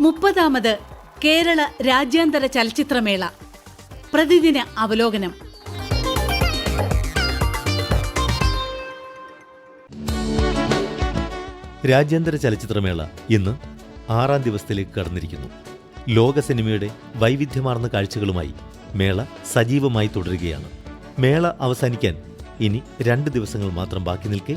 മുപ്പതാമത് കേരള രാജ്യാന്തര ചലച്ചിത്രമേള. പ്രതിദിന അവലോകനം. രാജ്യാന്തര ചലച്ചിത്രമേള ഇന്ന് ആറാം ദിവസത്തിലേക്ക് കടന്നിരിക്കുന്നു. ലോക സിനിമയുടെ വൈവിധ്യമാർന്ന കാഴ്ചകളുമായി മേള സജീവമായി തുടരുകയാണ്. മേള അവസാനിക്കാൻ ഇനി രണ്ട് ദിവസങ്ങൾ മാത്രം ബാക്കി നിൽക്കെ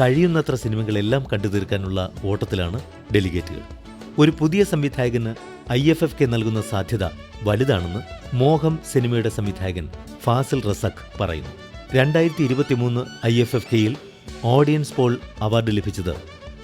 കഴിയുന്നത്ര സിനിമകളെല്ലാം കണ്ടു തീർക്കാനുള്ള ഓട്ടത്തിലാണ് ഡെലിഗേറ്റുകൾ. ഒരു പുതിയ സംവിധായകന് ഐ എഫ് എഫ് കെ നൽകുന്ന സാധ്യത വലുതാണെന്ന് മോഹം സിനിമയുടെ സംവിധായകൻ ഫാസിൽ റസഖ് പറയുന്നു. രണ്ടായിരത്തി ഇരുപത്തിമൂന്ന് ഐ എഫ് എഫ് കെയിൽ ഓഡിയൻസ് പോൾ അവാർഡ് ലഭിച്ചത്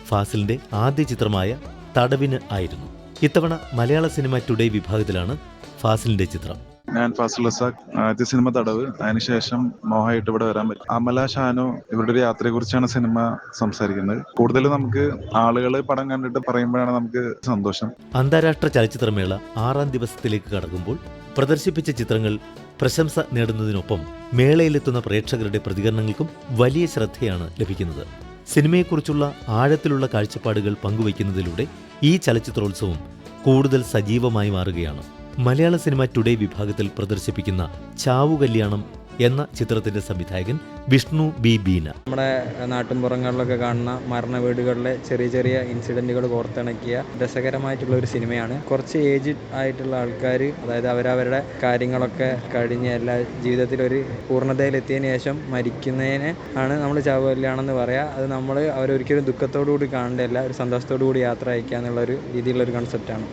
ഫാസിലിന്റെ ആദ്യ ചിത്രമായ തടവിന് ആയിരുന്നു. ഇത്തവണ മലയാള സിനിമ ടുഡേ വിഭാഗത്തിലാണ് ഫാസിലിന്റെ ചിത്രം. ഞാൻ ഫാസിൽ റസാഖ് ആദ്യ സിനിമ തടവ്. അതിനുശേഷം മോഹമായിട്ട് ഇവിടെ വരാൻ പറ്റും. അമല ഷാനോ ഇവരുടെ ഒരു യാത്രയെ കുറിച്ചാണ് സിനിമ സംസാരിക്കുന്നത്. കൂടുതൽ നമുക്ക് ആളുകൾ പടം കണ്ടിട്ട് പറയുമ്പോഴാണ് നമുക്ക് സന്തോഷം. അന്താരാഷ്ട്ര ചലച്ചിത്രമേള ആറാം ദിവസത്തിലേക്ക് കടക്കുമ്പോൾ പ്രദർശിപ്പിച്ച ചിത്രങ്ങൾ പ്രശംസ നേടുന്നതിനൊപ്പം മേളയിലെത്തുന്ന പ്രേക്ഷകരുടെ പ്രതികരണങ്ങൾക്കും വലിയ ശ്രദ്ധയാണ് ലഭിക്കുന്നത്. സിനിമയെക്കുറിച്ചുള്ള ആഴത്തിലുള്ള കാഴ്ചപ്പാടുകൾ പങ്കുവയ്ക്കുന്നതിലൂടെ ഈ ചലച്ചിത്രോത്സവം കൂടുതൽ സജീവമായി മാറുകയാണ്. മലയാള സിനിമ ടുഡേ വിഭാഗത്തിൽ പ്രദർശിപ്പിക്കുന്ന ചാവു കല്യാണം എന്ന ചിത്രത്തിന്റെ സംവിധായകൻ വിഷ്ണു ബി ബീന. നമ്മുടെ നാട്ടിൻപുറങ്ങളിലൊക്കെ കാണുന്ന മരണ വീടുകളിലെ ചെറിയ ചെറിയ ഇൻസിഡന്റുകൾ കോർത്തിണക്കിയ രസകരമായിട്ടുള്ള ഒരു സിനിമയാണ്. കുറച്ച് ഏജ് ആയിട്ടുള്ള ആൾക്കാർ അതായത് അവരവരുടെ കാര്യങ്ങളൊക്കെ കഴിഞ്ഞ എല്ലാ ജീവിതത്തിൽ ഒരു പൂർണതയിലെത്തിയതിന് ശേഷം മരിക്കുന്നതിനെ ആണ് നമ്മൾ ചാവ് കല്യാണമെന്ന് പറയുക അത് നമ്മൾ അവരൊരിക്കലും ദുഃഖത്തോടു കൂടി കാണേണ്ടതല്ല ഒരു സന്തോഷത്തോടു കൂടി യാത്ര അയക്കുക ഒരു രീതിയിലുള്ള ഒരു കൺസെപ്റ്റാണ്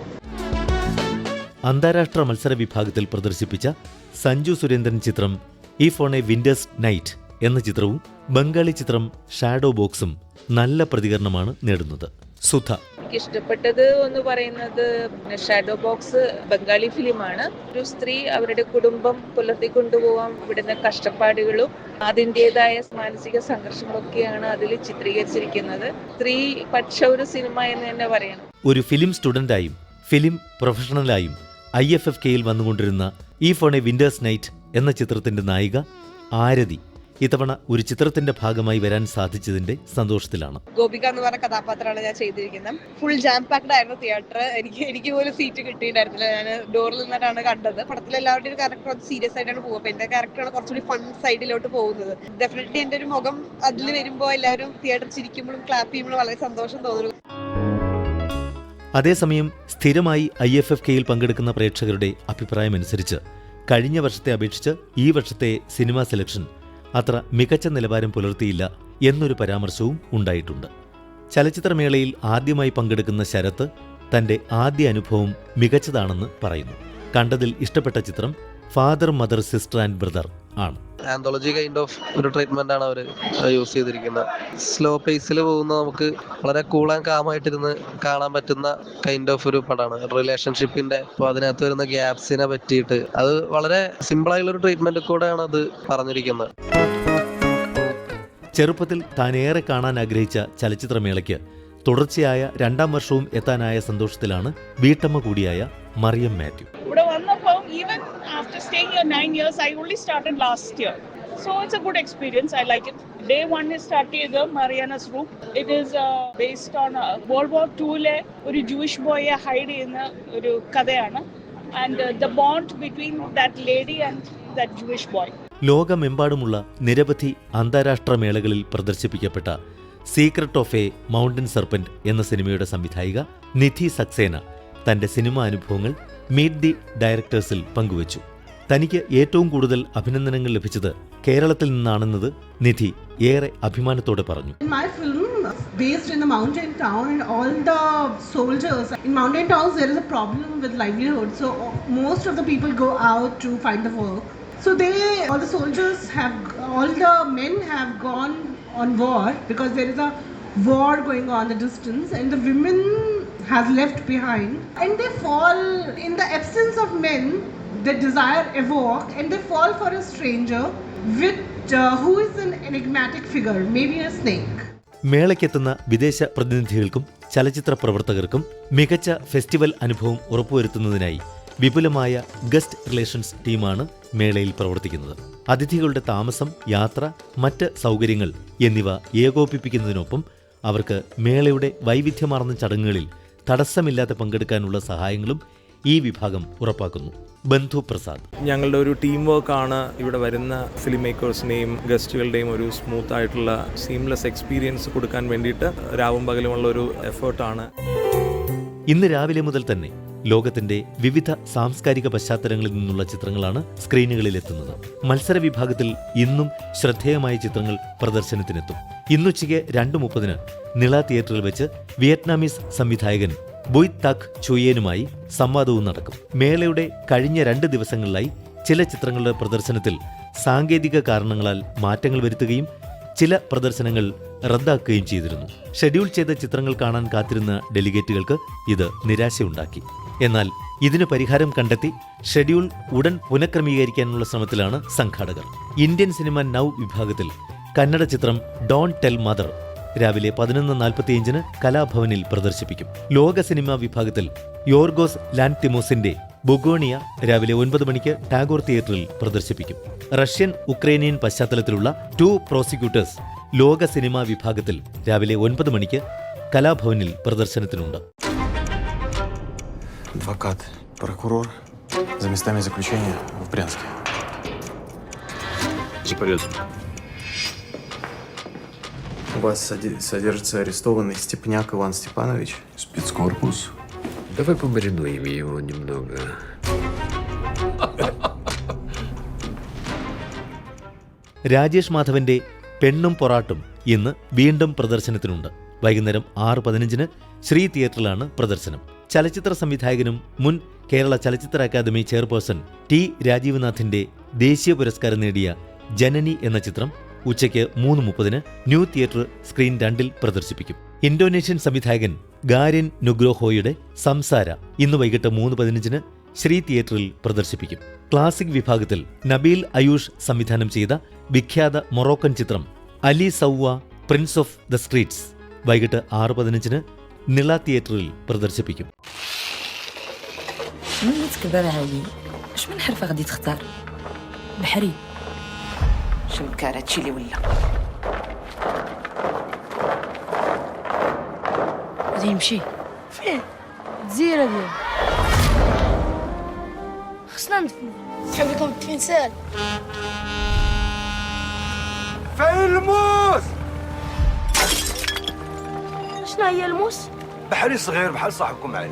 അന്താരാഷ്ട്ര മത്സര വിഭാഗത്തിൽ പ്രദർശിപ്പിച്ച സഞ്ജു സുരേന്ദ്രൻ ചിത്രം ഈ ഫോൺ എ വിന്റേഴ്സ് നൈറ്റ് എന്ന ചിത്രവും ബംഗാളി ചിത്രം ഷാഡോ ബോക്സും നല്ല പ്രതികരണമാണ് നേടുന്നത്. സുധ. എനിക്ക് ഇഷ്ടപ്പെട്ടത് എന്ന് പറയുന്നത് ഷാഡോ ബോക്സ് ബംഗാളി ഫിലിമാണ്. ഒരു സ്ത്രീ അവരുടെ കുടുംബം പുലർത്തിക്കൊണ്ടുപോകാൻ വിടുന്ന കഷ്ടപ്പാടുകളും അതിന്റെതായ മാനസിക സംഘർഷങ്ങളൊക്കെയാണ് അതിൽ ചിത്രീകരിച്ചിരിക്കുന്നത്. സ്ത്രീ പക്ഷ ഒരു സിനിമ എന്ന് തന്നെ പറയണം. ഒരു ഫിലിം സ്റ്റുഡന്റായും ഫിലിം പ്രൊഫഷണലായും ഐ എഫ് എഫ് കെയിൽ വന്നുകൊണ്ടിരുന്ന ഈ ഫോൺ എ വിന്റേഴ്സ് നൈറ്റ് എന്ന ചിത്രത്തിന്റെ നായിക ആരതി ഇത്തവണ ഒരു ചിത്രത്തിന്റെ ഭാഗമായി വരാൻ സാധിച്ചതിന്റെ സന്തോഷത്തിലാണ്. ഗോപിക എന്ന് പറഞ്ഞ കഥാപാത്രമാണ് ഞാൻ ചെയ്തിരിക്കുന്നത്. ഫുൾ ജാം പാക്ഡ് ആയിരുന്നു തിയേറ്റർ എനിക്ക് എനിക്ക് പോലും സീറ്റ് കിട്ടിയിട്ടുണ്ടായിരുന്നില്ല. ഞാൻ ഡോറിൽ നിന്നിട്ടാണ് കണ്ടത്. പടത്തിൽ എല്ലാവരുടെയും ക്യാരക്ടർ അത് സീരിയസ് ആയിട്ടാണ് പോകുക അപ്പൊ എന്റെ ക്യാരക്ടറാണ് കുറച്ചുകൂടി ഫൺ സൈഡിലോട്ട് പോകുന്നത്. ഡെഫിനറ്റ്ലി എന്റെ ഒരു മുഖം അതിൽ വരുമ്പോൾ എല്ലാവരും തിയേറ്റർ ചിരിക്കുമ്പോഴും ക്ലാപ്പ് ചെയ്യുമ്പോഴും വളരെ സന്തോഷം തോന്നുന്നു. അതേസമയം സ്ഥിരമായി ഐ എഫ് എഫ് കെയിൽ പങ്കെടുക്കുന്ന പ്രേക്ഷകരുടെ അഭിപ്രായമനുസരിച്ച് കഴിഞ്ഞ വർഷത്തെ അപേക്ഷിച്ച് ഈ വർഷത്തെ സിനിമാ സെലക്ഷൻ അത്ര മികച്ച നിലവാരം പുലർത്തിയില്ല എന്നൊരു പരാമർശവും ഉണ്ടായിട്ടുണ്ട്. ചലച്ചിത്രമേളയിൽ ആദ്യമായി പങ്കെടുക്കുന്ന ശരത്ത് തന്റെ ആദ്യ അനുഭവം മികച്ചതാണെന്ന് പറയുന്നു. കണ്ടതിൽ ഇഷ്ടപ്പെട്ട ചിത്രം father mother sister and brother ആണ്. ആന്തോളജി കൈൻഡ് ഓഫ് ഒരു ട്രീറ്റ്മെന്റ് ആണ് അവർ യൂസ് ചെയ്തിരിക്കുന്നത് സ്ലോ പേസിൽ പോകുന്ന നമുക്ക് വളരെ കൂൾ ആൻഡ് കാം കാണാൻ പറ്റുന്ന കൈൻഡ് ഓഫ് ഒരു പടമാണ് റിലേഷൻഷിപ്പിന്റെ അപ്പോൾ അതിനകത്ത് വരുന്ന ഗ്യാപ്സിനെ പറ്റിയിട്ട്. അത് വളരെ സിമ്പിൾ ആയിട്ടുള്ള ഒരു ട്രീറ്റ്മെന്റ് കൂടെയാണ് അത് പറഞ്ഞിരിക്കുന്നത് ചെറുപ്പത്തിൽ താനേറെ ഏറെ കാണാൻ ആഗ്രഹിച്ച ചലച്ചിത്രമേളയ്ക്ക് തുടർച്ചയായ രണ്ടാം വർഷവും എത്താനായ സന്തോഷത്തിലാണ് വീട്ടമ്മ കൂടിയായ മറിയം മാത്യു. ഇവിടെ വന്നപ്പോൾ even nine years I only started last year so it's a good experience I like it day one start ചെയ്ത് Mariana's room it is based on world war ടൂവിലെ ഒരു ജൂയിഷ് ബോയെ ഹൈഡ് ചെയ്യുന്ന ഒരു കഥയാണ്. And the bond between that lady and that Jewish boy ലോകമെമ്പാടുമുള്ള നിരവധി അന്താരാഷ്ട്ര മേളകളിൽ പ്രദർശിപ്പിക്കപ്പെട്ട secret of a mountain serpent എന്ന സിനിമയുടെ സംവിധായിക നിധി സക്സേന തന്റെ സിനിമാ അനുഭവങ്ങൾ മീറ്റ് ദി ഡയറക്ടേഴ്സിൽ പങ്കുവച്ചു. തനിക്ക് ഏറ്റവും കൂടുതൽ അഭിനന്ദനങ്ങൾ ലഭിച്ചത് കേരളത്തിൽ നിന്നാണെന്നത് നിധി ഏറെ അഭിമാനത്തോടെ പറഞ്ഞു based in a mountain town, and all the soldiers in mountain towns, there is a problem with livelihood. So uh, most of the people go out to find the work. So they, all the soldiers have, all the men have gone on war because there is a war going on the distance, and the women has left behind, and they fall in the absence of men. Their desire evoke, and they fall for a stranger, with uh, who is an enigmatic figure, maybe a snake. മേളയ്ക്കെത്തുന്ന വിദേശ പ്രതിനിധികൾക്കും ചലച്ചിത്ര പ്രവർത്തകർക്കും മികച്ച festival അനുഭവം ഉറപ്പുവരുത്തുന്നതിനായി വിപുലമായ guest relations ടീമാണ് മേളയിൽ പ്രവർത്തിക്കുന്നത് അതിഥികളുടെ താമസം യാത്ര മറ്റ് സൗകര്യങ്ങൾ എന്നിവ ഏകോപിപ്പിക്കുന്നതിനൊപ്പം അവർക്ക് മേളയുടെ വൈവിധ്യമാർന്ന ചടങ്ങുകളിൽ തടസ്സമില്ലാതെ പങ്കെടുക്കാനുള്ള സഹായങ്ങളും ഈ വിഭാഗം ഉറപ്പാക്കുന്നു. ബന്ധു പ്രസാദ്. ഞങ്ങളുടെ ഒരു ടീം വർക്കാണ് ഇവിടെ വരുന്ന ഫിലിം മേക്കേഴ്സിനെയും ഗസ്റ്റുകളുടെയും ഒരു സ്മൂത്ത് ആയിട്ടുള്ള സീംലെസ് എക്സ്പീരിയൻസ് കൊടുക്കാൻ വേണ്ടിയിട്ട് രാവും പകലുമുള്ള ഒരു എഫേർട്ടാണ് ഇന്ന് രാവിലെ മുതൽ തന്നെ ലോകത്തിന്റെ വിവിധ സാംസ്കാരിക പശ്ചാത്തലങ്ങളിൽ നിന്നുള്ള ചിത്രങ്ങളാണ് സ്ക്രീനുകളിൽ എത്തുന്നത്. മത്സര വിഭാഗത്തിൽ ഇന്നും ശ്രദ്ധേയമായ ചിത്രങ്ങൾ പ്രദർശനത്തിനെത്തും. ഇന്നുച്ചയ്ക്ക് രണ്ട് മുപ്പതിന് നിള തിയേറ്ററിൽ വെച്ച് വിയറ്റ്നാമീസ് സംവിധായകൻ ബുയ് തക് ചുയേനുമായി സംവാദവും നടക്കും. മേളയുടെ കഴിഞ്ഞ രണ്ട് ദിവസങ്ങളിലായി ചില ചിത്രങ്ങളുടെ പ്രദർശനത്തിൽ സാങ്കേതിക കാരണങ്ങളാൽ മാറ്റങ്ങൾ വരുത്തുകയും ചില പ്രദർശനങ്ങൾ റദ്ദാക്കുകയും ചെയ്തിരുന്നു. ഷെഡ്യൂൾ ചെയ്ത ചിത്രങ്ങൾ കാണാൻ കാത്തിരുന്ന ഡെലിഗേറ്റുകൾക്ക് ഇത് നിരാശയുണ്ടാക്കി. എന്നാൽ ഇതിന് പരിഹാരം കണ്ടെത്തി ഷെഡ്യൂൾ ഉടൻ പുനഃക്രമീകരിക്കാനുള്ള ശ്രമത്തിലാണ് സംഘാടകർ. ഇന്ത്യൻ സിനിമ നൗ വിഭാഗത്തിൽ കന്നഡ ചിത്രം ഡോൺ ടെൽ മദർ രാവിലെ പതിനൊന്ന് നാൽപ്പത്തിയഞ്ചിന് കലാഭവനിൽ പ്രദർശിപ്പിക്കും ലോക സിനിമാ വിഭാഗത്തിൽ യോർഗോസ് ലാൻതിമോസിന്റെ ബുഗോണിയ രാവിലെ ഒൻപത് മണിക്ക് ടാഗോർ തിയേറ്ററിൽ പ്രദർശിപ്പിക്കും റഷ്യൻ ഉക്രൈനിയൻ പശ്ചാത്തലത്തിലുള്ള ടു പ്രോസിക്യൂട്ടേഴ്സ് ലോക സിനിമാ വിഭാഗത്തിൽ രാവിലെ ഒൻപത് മണിക്ക് കലാഭവനിൽ പ്രദർശനത്തിനുണ്ട് Адвокат, прокурор за местами заключения в Брянске. У вас соди- содержится арестованный Степняк Иван Степанович. Спецкорпус. Давай помаринуем его немного. രാജേഷ് മാധവന്റെ പെണ്ണും പൊറാട്ടും ഇന്ന് വീണ്ടും പ്രദർശനത്തിനുണ്ട് വൈകുന്നേരം ആറ് പതിനഞ്ചിന് ശ്രീ തിയേറ്ററിലാണ് പ്രദർശനം ചലച്ചിത്ര സംവിധായകനും മുൻ കേരള ചലച്ചിത്ര അക്കാദമി ചെയർപേഴ്സൺ ടി രാജീവ്നാഥിന്റെ ദേശീയ പുരസ്കാരം നേടിയ ജനനി എന്ന ചിത്രം ഉച്ചയ്ക്ക് മൂന്ന് മുപ്പതിന് ന്യൂ തിയേറ്റർ സ്ക്രീൻ രണ്ടിൽ പ്രദർശിപ്പിക്കും ഇന്തോനേഷ്യൻ സംവിധായകൻ ഗാരിൻ നുഗ്രോഹോയുടെ സംസാര ഇന്ന് വൈകിട്ട് മൂന്ന് പതിനഞ്ചിന് ശ്രീ തിയേറ്ററിൽ പ്രദർശിപ്പിക്കും ക്ലാസിക് വിഭാഗത്തിൽ നബീൽ അയൂഷ് സംവിധാനം ചെയ്ത വിഖ്യാത മൊറോക്കൻ ചിത്രം Ali Zaoua prince of the streets വൈകിട്ട് ആറ് പതിനഞ്ചിന് നിള തിയേറ്ററിൽ പ്രദർശിപ്പിക്കും من تكبر هادي اش من حرفه غادي تختار بحري شمكار هادشي اللي ولا. غادي يمشي فين؟ الجزيرة ديالو خصنا ندفن تحب لكم التمثال فين الموس؟ شنو هي الموس؟ بحري صغير بحال صاحبكم علي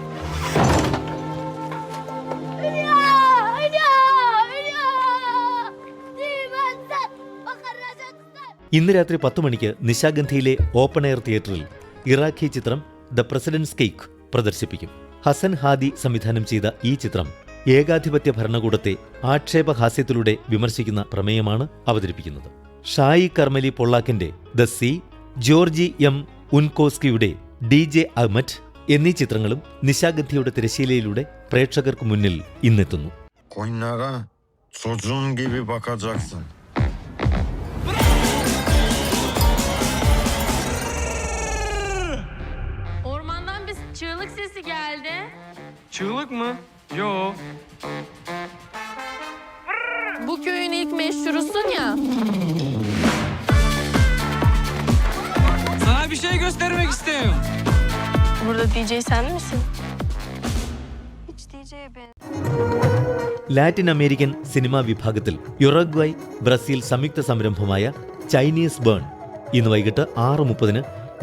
ഇന്ന് രാത്രി പത്ത് മണിക്ക് നിശാഗന്ധിയിലെ ഓപ്പൺ എയർ തിയേറ്ററിൽ ഇറാഖി ചിത്രം ദ പ്രസിഡന്റ്സ് കേക്ക് പ്രദർശിപ്പിക്കും. ഹസൻ ഹാദി സംവിധാനം ചെയ്ത ഈ ചിത്രം ഏകാധിപത്യ ഭരണകൂടത്തെ ആക്ഷേപഹാസ്യത്തിലൂടെ വിമർശിക്കുന്ന പ്രമേയമാണ് അവതരിപ്പിക്കുന്നത്. ഷായി കർമലി പൊള്ളാക്കിന്റെ ദ സി ജോർജി എം ഉൻകോസ്കിയുടെ ഡി ജെ അഹ്മറ്റ് എന്നീ ചിത്രങ്ങളും നിശാഗന്ധിയുടെ തിരശീലയിലൂടെ പ്രേക്ഷകർക്ക് മുന്നിൽ ഇന്നെത്തുന്നു. Çığlık mı? Yo. Bu köyün ilk meşhurusun ya. Sana bir şey göstermek istiyorum. Burada DJ sen misin? Hiç DJ'ye ben. Latin American cinema വിഭാഗത്തിൽ യുറഗ്വൈ ബ്രസീൽ സംയുക്ത സംരംഭമായ ചൈനീസ് ബേൺ ഇന്ന് വൈകിട്ട് ആറ് മുപ്പതിന്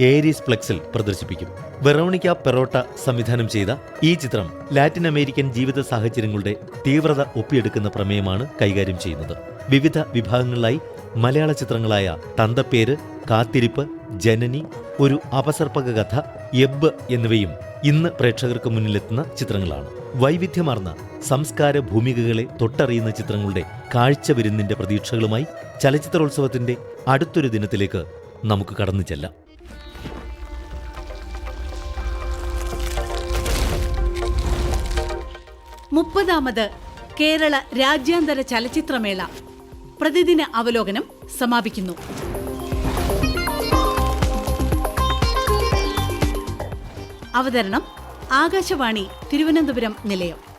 ഏരീസ് ഫ്ലെക്സിൽ പ്രദർശിപ്പിക്കും വെറോണിക്ക പെറോട്ട സംവിധാനം ചെയ്ത ഈ ചിത്രം ലാറ്റിൻ അമേരിക്കൻ ജീവിത സാഹചര്യങ്ങളുടെ തീവ്രത ഒപ്പിയെടുക്കുന്ന പ്രമേയമാണ് കൈകാര്യം ചെയ്യുന്നത്. വിവിധ വിഭാഗങ്ങളിലായി മലയാള ചിത്രങ്ങളായ തന്തപ്പേര് കാത്തിരിപ്പ് ജനനി ഒരു അപസർപ്പക കഥ എബ് എന്നിവയും ഇന്ന് പ്രേക്ഷകർക്ക് മുന്നിലെത്തുന്ന ചിത്രങ്ങളാണ്. വൈവിധ്യമാർന്ന സംസ്കാര ഭൂമികകളെ തൊട്ടറിയുന്ന ചിത്രങ്ങളുടെ കാഴ്ച വിരുന്നിന്റെ പ്രതീക്ഷകളുമായി ചലച്ചിത്രോത്സവത്തിന്റെ അടുത്തൊരു ദിനത്തിലേക്ക് നമുക്ക് കടന്നു ചെല്ലാം. മുപ്പതാമത് കേരള രാജ്യാന്തര ചലച്ചിത്രമേള. പ്രതിദിന അവലോകനം സമാപിക്കുന്നു. അവതരണം ആകാശവാണി തിരുവനന്തപുരം നിലയം.